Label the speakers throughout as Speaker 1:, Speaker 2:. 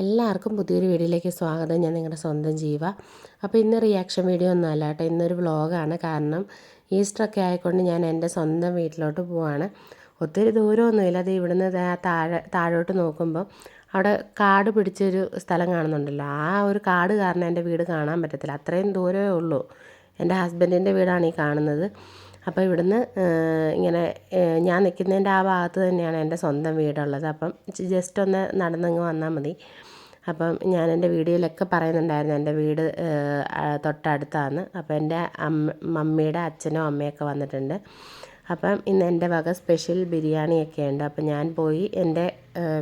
Speaker 1: എല്ലാവർക്കും പുതിയൊരു വീഡിയോയിലേക്ക് സ്വാഗതം. ഞാൻ നിങ്ങളുടെ സ്വന്തം ജീവ. അപ്പോൾ ഇന്ന് റിയാക്ഷൻ വീഡിയോ ഒന്നും അല്ല കേട്ടോ. ഇന്നൊരു വ്ളോഗാണ് കാരണം ഈസ്റ്ററൊക്കെ ആയിക്കൊണ്ട് ഞാൻ എന്റെ സ്വന്തം വീട്ടിലോട്ട് പോവാണ്. ഒത്തിരി ദൂരമൊന്നുമില്ല. അത് ഇവിടുന്ന് താഴെ താഴോട്ട് നോക്കുമ്പോൾ അവിടെ കാട് പിടിച്ചൊരു സ്ഥലം കാണുന്നുണ്ടല്ലോ. ആ ഒരു കാട് കാരണം എന്റെ വീട് കാണാൻ പറ്റത്തില്ല. അത്രയും ദൂരമേ ഉള്ളൂ. എന്റെ ഹസ്ബൻഡിന്റെ വീടാണ് ഈ കാണുന്നത്. അപ്പോൾ ഇവിടുന്ന് ഇങ്ങനെ ഞാൻ നിൽക്കുന്നതിന്റെ ആ ഭാഗത്ത് തന്നെയാണ് എന്റെ സ്വന്തം വീടുള്ളത്. അപ്പം ജസ്റ്റ് ഒന്ന് നടന്നങ്ങ് വന്നാൽ മതി. അപ്പം ഞാൻ എന്റെ വീഡിയോയിലൊക്കെ പറയുന്നുണ്ടായിരുന്നു എന്റെ വീട് തൊട്ടടുത്താണ്. അപ്പോൾ എന്റെ അമ്മ മമ്മിയുടെ അച്ഛനും അമ്മയൊക്കെ വന്നിട്ടുണ്ട്. അപ്പം ഇന്ന് എന്റെ വക സ്പെഷ്യൽ ബിരിയാണിയൊക്കെ ഉണ്ട്. അപ്പം ഞാൻ പോയി എന്റെ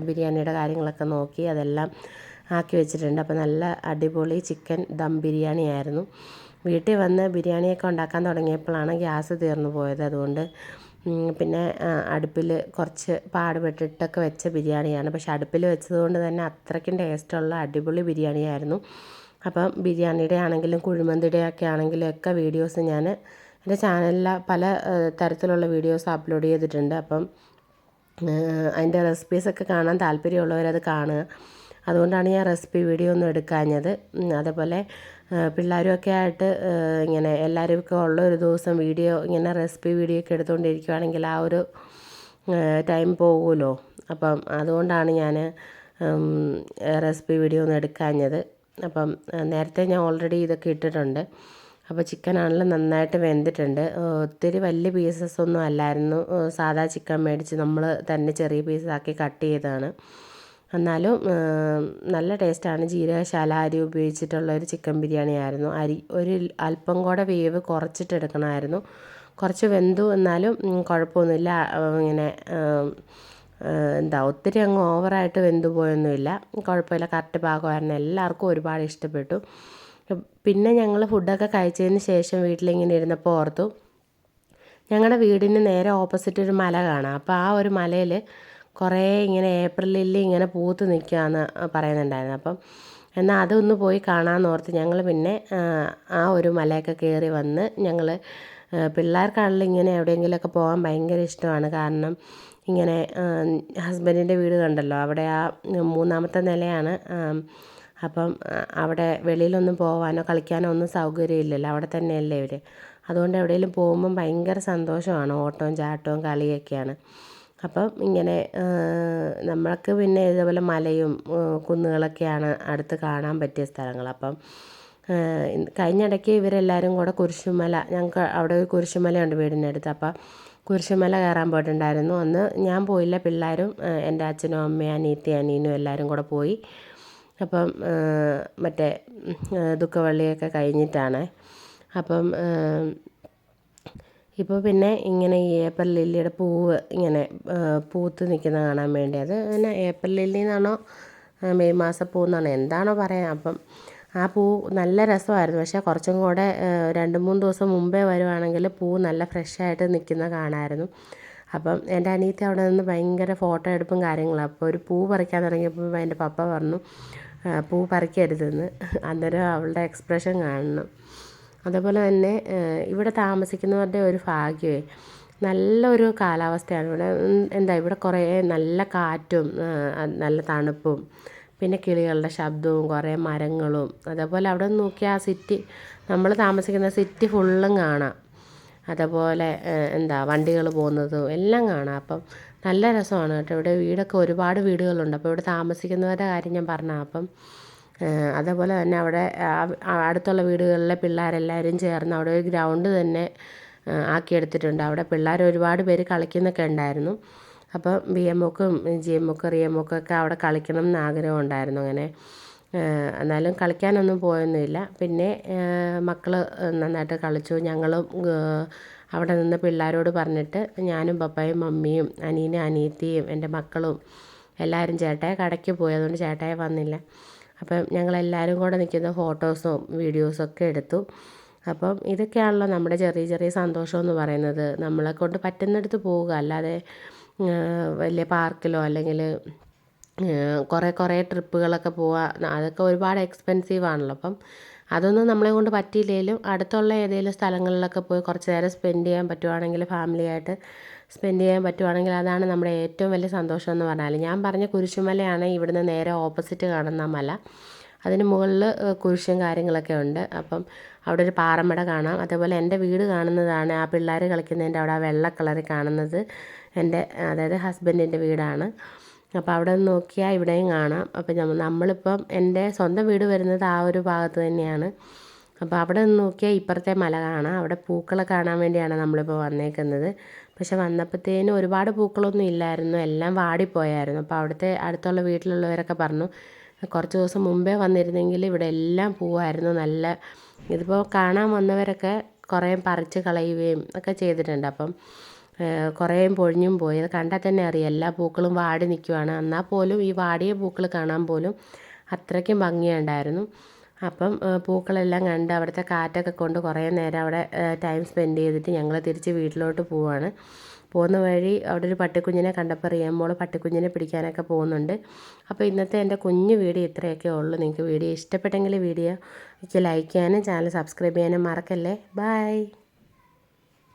Speaker 1: ബിരിയാണിയുടെ കാര്യങ്ങളൊക്കെ നോക്കി അതെല്ലാം ആക്കി വെച്ചിട്ടുണ്ട്. അപ്പോൾ നല്ല അടിപൊളി ചിക്കൻ ദം ബിരിയാണി ആയിരുന്നു വീട്ടിൽ വന്ന് ബിരിയാണിയൊക്കെ ഉണ്ടാക്കാൻ തുടങ്ങിയപ്പോഴാണ് ഗ്യാസ് തീർന്നു പോയത്. അതുകൊണ്ട് പിന്നെ അടുപ്പിൽ കുറച്ച് പാടുപെട്ടിട്ടൊക്കെ വെച്ച ബിരിയാണിയാണ്. പക്ഷെ അടുപ്പിൽ വെച്ചതുകൊണ്ട് തന്നെ അത്രയ്ക്കും ടേസ്റ്റുള്ള അടിപൊളി ബിരിയാണിയായിരുന്നു. അപ്പം ബിരിയാണിയുടെ ആണെങ്കിലും കുഴിമന്തിയുടെ ഒക്കെ ആണെങ്കിലും ഒക്കെ വീഡിയോസ് ഞാൻ എന്റെ ചാനലിൽ പല തരത്തിലുള്ള വീഡിയോസ് അപ്ലോഡ് ചെയ്തിട്ടുണ്ട്. അപ്പം അതിന്റെ റെസിപ്പീസൊക്കെ കാണാൻ താല്പര്യമുള്ളവരത് കാണുക. അതുകൊണ്ടാണ് ഞാൻ റെസിപ്പി വീഡിയോ ഒന്നും എടുക്കാഞ്ഞത്. അതേപോലെ പിള്ളേരുമൊക്കെ ആയിട്ട് ഇങ്ങനെ എല്ലാവർക്കും ഉള്ള ഒരു ദിവസം വീഡിയോ ഇങ്ങനെ റെസിപ്പി വീഡിയോ ഒക്കെ എടുത്തുകൊണ്ടിരിക്കുകയാണെങ്കിൽ ആ ഒരു ടൈം പോകുമല്ലോ. അപ്പം അതുകൊണ്ടാണ് ഞാൻ റെസിപ്പി വീഡിയോ ഒന്നും എടുക്കാഞ്ഞത്. അപ്പം നേരത്തെ ഞാൻ ഓൾറെഡി ഇതൊക്കെ ഇട്ടിട്ടുണ്ട്. അപ്പോൾ ചിക്കൻ ആണെങ്കിലും നന്നായിട്ട് വെന്തിട്ടുണ്ട്. ഒത്തിരി വലിയ പീസസ് ഒന്നും അല്ലായിരുന്നു. സാധാ ചിക്കൻ മേടിച്ച് നമ്മൾ തന്നെ ചെറിയ പീസാക്കി കട്ട് ചെയ്തതാണ്. എന്നാലും നല്ല ടേസ്റ്റാണ്. ജീരകശാല അരി ഉപയോഗിച്ചിട്ടുള്ള ഒരു ചിക്കൻ ബിരിയാണി ആയിരുന്നു. അരി ഒരു അല്പം കൂടെ വേവ് കുറച്ചിട്ട് എടുക്കണമായിരുന്നു. കുറച്ച് വെന്തു എന്നാലും കുഴപ്പമൊന്നുമില്ല. ഇങ്ങനെ എന്താ ഒത്തിരി അങ്ങ് ഓവറായിട്ട് വെന്തു പോയൊന്നുമില്ല. കുഴപ്പമില്ല. കറക്റ്റ് പാകമായിരുന്നു. എല്ലാവർക്കും ഒരുപാട് ഇഷ്ടപ്പെട്ടു. പിന്നെ ഞങ്ങൾ ഫുഡൊക്കെ കഴിച്ചതിന് ശേഷം വീട്ടിലിങ്ങനെ ഇരുന്നപ്പോൾ ഓർത്തു ഞങ്ങളുടെ വീടിന് നേരെ ഓപ്പോസിറ്റ് ഒരു മല കാണാം. അപ്പോൾ ആ ഒരു മലയിൽ കുറേ ഇങ്ങനെ ഏപ്രിലിൽ ഇങ്ങനെ പൂത്ത് നിൽക്കുകയെന്ന് പറയുന്നുണ്ടായിരുന്നു. അപ്പം എന്നാൽ അതൊന്ന് പോയി കാണാമെന്ന് ഓർത്ത് ഞങ്ങൾ പിന്നെ ആ ഒരു മലയൊക്കെ കയറി വന്ന് ഞങ്ങൾ പിള്ളേർക്കാണെങ്കിലും ഇങ്ങനെ എവിടെയെങ്കിലുമൊക്കെ പോകാൻ ഭയങ്കര ഇഷ്ടമാണ്. കാരണം ഇങ്ങനെ ഹസ്ബൻഡിന്റെ വീട് കണ്ടല്ലോ അവിടെ ആ മൂന്നാമത്തെ നിലയാണ്. അപ്പം അവിടെ വെളിയിലൊന്നും പോകാനോ കളിക്കാനോ ഒന്നും സൗകര്യമില്ലല്ലോ അവിടെ തന്നെയല്ലേ ഇവർ അതുകൊണ്ട് എവിടെയെങ്കിലും പോകുമ്പം ഭയങ്കര സന്തോഷമാണ് ഓട്ടവും ചാട്ടവും കളിയൊക്കെയാണ്. അപ്പം ഇങ്ങനെ നമ്മൾക്ക് പിന്നെ ഇതേപോലെ മലയും കുന്നുകളൊക്കെയാണ് അടുത്ത് കാണാൻ പറ്റിയ സ്ഥലങ്ങൾ. അപ്പം കഴിഞ്ഞിടയ്ക്ക് ഇവരെല്ലാവരും കൂടെ കുരിശുമല ഞങ്ങൾക്ക് അവിടെ ഒരു കുരിശുമലയുണ്ട് വീടിനടുത്ത് അപ്പം കുരിശുമല കയറാൻ പോയിട്ടുണ്ടായിരുന്നു. അന്ന് ഞാൻ പോയില്ല പിള്ളേരും എന്റെ അച്ഛനും അമ്മയും അനിയത്തി അനിയനും എല്ലാവരും കൂടെ പോയി. അപ്പം മറ്റേ ദുഃഖവള്ളിയൊക്കെ കഴിഞ്ഞിട്ടാണ്. അപ്പം ഇപ്പോൾ പിന്നെ ഇങ്ങനെ ഈ ഏപ്രിൽ ലില്ലിയുടെ പൂവ് ഇങ്ങനെ പൂത്ത് നിൽക്കുന്ന കാണാൻ വേണ്ടി. അത് പിന്നെ ഏപ്രിൽ ലില്ലി എന്നാണോ മെയ് മാസം പൂ എന്നാണോ എന്താണോ പറയാം. അപ്പം ആ പൂ നല്ല രസമായിരുന്നു. പക്ഷേ കുറച്ചും കൂടെ രണ്ട് മൂന്ന് ദിവസം മുമ്പേ വരുവാണെങ്കിൽ പൂ നല്ല ഫ്രഷായിട്ട് നിൽക്കുന്ന കാണാമായിരുന്നു അപ്പം എന്റെ അനിയത്തി അവിടെ നിന്ന് ഭയങ്കര ഫോട്ടോ എടുപ്പും കാര്യങ്ങളും. അപ്പോൾ ഒരു പൂ പറിക്കാൻ തുടങ്ങിയപ്പോൾ എന്റെ പപ്പ പറഞ്ഞു പൂ പറിക്കരുതെന്ന്. അന്നേരം അവളുടെ എക്സ്പ്രഷൻ കാണണം. അതേപോലെ തന്നെ ഇവിടെ താമസിക്കുന്നവരുടെ ഒരു ഭാഗ്യമേ നല്ലൊരു കാലാവസ്ഥയാണ്. ഇവിടെ എന്താ ഇവിടെ കുറേ നല്ല കാറ്റും നല്ല തണുപ്പും പിന്നെ കിളികളുടെ ശബ്ദവും കുറേ മരങ്ങളും. അതേപോലെ അവിടെ നോക്കിയാൽ ആ സിറ്റി നമ്മൾ താമസിക്കുന്ന സിറ്റി ഫുള്ളും കാണാം. അതേപോലെ എന്താ വണ്ടികൾ പോകുന്നതും എല്ലാം കാണാം. അപ്പം നല്ല രസമാണ് കേട്ടോ. ഇവിടെ വീടൊക്കെ ഒരുപാട് വീടുകളുണ്ട്. അപ്പോൾ ഇവിടെ താമസിക്കുന്നവരുടെ കാര്യം ഞാൻ പറഞ്ഞ അപ്പം അതേപോലെ തന്നെ അവിടെ അടുത്തുള്ള വീടുകളിലെ പിള്ളേരെല്ലാവരും ചേർന്ന് അവിടെ ഒരു ഗ്രൗണ്ട് തന്നെ ആക്കിയെടുത്തിട്ടുണ്ട്. അവിടെ പിള്ളേർ ഒരുപാട് പേര് കളിക്കുന്നൊക്കെ ഉണ്ടായിരുന്നു. അപ്പോൾ ബി ഒക്കും ജി എം ഒക്കെ റിയം ഒക്കെ അവിടെ കളിക്കണം എന്ന് ആഗ്രഹം ഉണ്ടായിരുന്നു അങ്ങനെ. എന്നാലും കളിക്കാനൊന്നും പോയൊന്നുമില്ല. പിന്നെ മക്കൾ നന്നായിട്ട് കളിച്ചു. ഞങ്ങളും അവിടെ നിന്ന് പിള്ളേരോട് പറഞ്ഞിട്ട് ഞാനും പപ്പായും മമ്മിയും അനിയനും അനിയത്തിയും എന്റെ മക്കളും എല്ലാവരും ചേട്ടായി കടയ്ക്ക് പോയി അതുകൊണ്ട് ചേട്ടായി വന്നില്ല. അപ്പം ഞങ്ങളെല്ലാവരും കൂടെ നിൽക്കുന്ന ഫോട്ടോസും വീഡിയോസും ഒക്കെ എടുത്തു. അപ്പം ഇതൊക്കെയാണല്ലോ നമ്മുടെ ചെറിയ ചെറിയ സന്തോഷം എന്ന് പറയുന്നത്. നമ്മളെ കൊണ്ട് പറ്റുന്നിടത്ത് പോവുക. അല്ലാതെ വലിയ പാർക്കിലോ അല്ലെങ്കിൽ കുറേ കുറേ ട്രിപ്പുകളൊക്കെ പോവുക അതൊക്കെ ഒരുപാട് എക്സ്പെൻസീവ് ആണല്ലോ. അപ്പം അതൊന്നും നമ്മളെ കൊണ്ട് പറ്റിയില്ലെങ്കിലും അടുത്തുള്ള ഏതെങ്കിലും സ്ഥലങ്ങളിലൊക്കെ പോയി കുറച്ച് നേരം സ്പെൻഡ് ചെയ്യാൻ പറ്റുവാണെങ്കിൽ ഫാമിലിയായിട്ട് സ്പെൻഡ് ചെയ്യാൻ പറ്റുവാണെങ്കിൽ അതാണ് നമ്മുടെ ഏറ്റവും വലിയ സന്തോഷം എന്ന് പറഞ്ഞാൽ ഞാൻ പറഞ്ഞ കുരിശുമലയാണ് ഇവിടുന്ന് നേരെ ഓപ്പോസിറ്റ് കാണുന്ന മല. അതിന് മുകളിൽ കുരിശും കാര്യങ്ങളൊക്കെ ഉണ്ട്. അപ്പം അവിടെ ഒരു പാറമട കാണാം. അതേപോലെ എന്റെ വീട് കാണുന്നതാണ്. ആ പിള്ളേർ കളിക്കുന്നതിന്റെ അവിടെ ആ വെള്ള കളറിൽ കാണുന്നത് എന്റെ അതായത് ഹസ്ബൻഡിന്റെ വീടാണ്. അപ്പോൾ അവിടെ നോക്കിയാൽ ഇവിടെയും കാണാം. അപ്പം നമ്മ നമ്മളിപ്പം എന്റെ സ്വന്തം വീട് വരുന്നത് ആ ഒരു ഭാഗത്ത് തന്നെയാണ്. അപ്പോൾ അവിടെ നിന്ന് നോക്കിയാൽ ഇപ്പുറത്തെ മല കാണാം. അവിടെ പൂക്കളെ കാണാൻ വേണ്ടിയാണ് നമ്മളിപ്പോൾ വന്നേക്കുന്നത്. പക്ഷെ വന്നപ്പോഴത്തേനും ഒരുപാട് പൂക്കളൊന്നും ഇല്ലായിരുന്നു. എല്ലാം വാടിപ്പോയായിരുന്നു. അപ്പോൾ അവിടുത്തെ അടുത്തുള്ള വീട്ടിലുള്ളവരൊക്കെ പറഞ്ഞു കുറച്ച് ദിവസം മുമ്പേ വന്നിരുന്നെങ്കിൽ ഇവിടെ എല്ലാം പൂവായിരുന്നു. നല്ല ഇതിപ്പോൾ കാണാൻ വന്നവരൊക്കെ കുറേ പറിച്ച് കളയുകയും ഒക്കെ ചെയ്തിട്ടുണ്ട്. അപ്പം കുറേ പൊഴിഞ്ഞും പോയി. അത് കണ്ടാൽ തന്നെ അറിയാം. എല്ലാ പൂക്കളും വാടി നിൽക്കുവാണ്. എന്നാൽ പോലും ഈ വാടിയ പൂക്കൾ കാണാൻ പോലും അത്രയ്ക്കും ഭംഗിയുണ്ടായിരുന്നു. അപ്പം പൂക്കളെല്ലാം കണ്ട് അവിടുത്തെ കാറ്റൊക്കെ കൊണ്ട് കുറേ നേരം അവിടെ ടൈം സ്പെൻഡ് ചെയ്തിട്ട് ഞങ്ങൾ തിരിച്ച് വീട്ടിലോട്ട് പോവാണ്. പോകുന്ന വഴി അവിടെ ഒരു പട്ടിക്കുഞ്ഞിനെ കണ്ടപ്പോൾ റിയമ്മോൾ പട്ടിക്കുഞ്ഞിനെ പിടിക്കാനൊക്കെ പോകുന്നുണ്ട്. അപ്പോൾ ഇന്നത്തെ എന്റെ കുഞ്ഞു വീഡിയോ ഇത്രയൊക്കെ ഉള്ളൂ. നിങ്ങൾക്ക് വീഡിയോ ഇഷ്ടപ്പെട്ടെങ്കിൽ വീഡിയോ ലൈക്ക് ചെയ്യാനും ചാനൽ സബ്സ്ക്രൈബ് ചെയ്യാനും മറക്കല്ലേ? ബൈ.